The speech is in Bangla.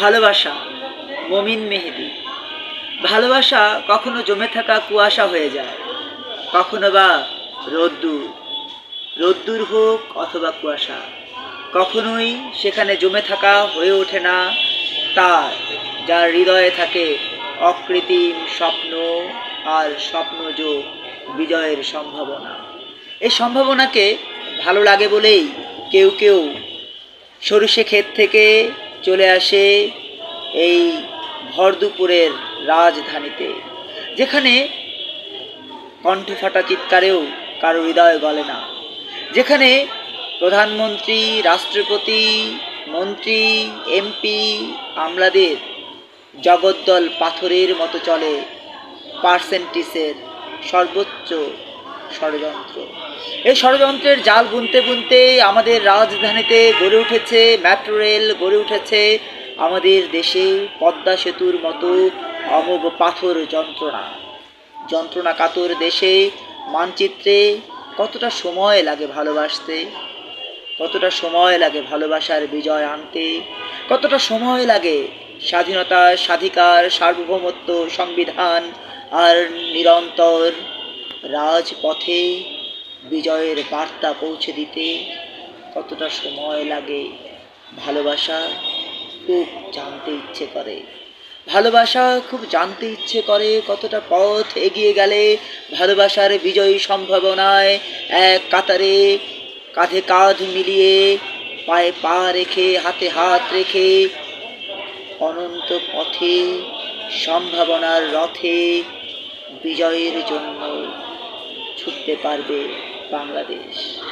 ভালোবাসা, মমিন মেহেদি। ভালোবাসা কখনো জমে থাকা কুয়াশা হয়ে যায়, কখনো বা রোদ্দুর। রোদ্দুর হোক অথবা কুয়াশা, কখনোই সেখানে জমে থাকা হয়ে ওঠে না তার, যার হৃদয়ে থাকে অকৃত্রিম স্বপ্ন আর স্বপ্নযোগ বিজয়ের সম্ভাবনা। এই সম্ভাবনাকে ভালো লাগে বলেই কেউ কেউ সরিষে ক্ষেত থেকে চলে আসে এই ভরদুপুরের রাজধানীতে, যেখানে কণ্ঠ ফাটা চিৎকারেও কারও হৃদয় গলে না। যেখানে প্রধানমন্ত্রী, রাষ্ট্রপতি, মন্ত্রী, এমপি আমলাদের জগদ্দল পাথরের মতো চলে পার্সেন্টিসের সর্বোচ্চ ষড়যন্ত্র। এই ষড়যন্ত্রের জাল বুনতে বুনতে আমাদের রাজধানীতে গড়ে উঠেছে মেট্রো রেল গড়ে উঠেছে আমাদের দেশে পদ্মা সেতুর মতো অমোঘ পাথর যন্ত্রণা। যন্ত্রণা কাতর দেশে মানচিত্রে কতটা সময় লাগে ভালোবাসতে? কতটা সময় লাগে ভালোবাসার বিজয় আনতে? কতটা সময় লাগে স্বাধীনতা, স্বাধিকার, সার্বভৌমত্ব, সংবিধান আর নিরন্তর রাজপথে বিজয়ের বার্তা পৌঁছে দিতে কতটা সময় লাগে, ভালোবাসা খুব জানতে ইচ্ছে করে। ভালোবাসা খুব জানতে ইচ্ছে করে কতটা পথ এগিয়ে গেলে ভালোবাসার বিজয়ী সম্ভাবনায় এক কাতারে কাঁধে কাঁধ মিলিয়ে পায়ে পা রেখে, হাতে হাত রেখে অনন্ত পথে সম্ভাবনার রথে বিজয়ের জন্য ছুটতে পারবে বাংলাদেশ।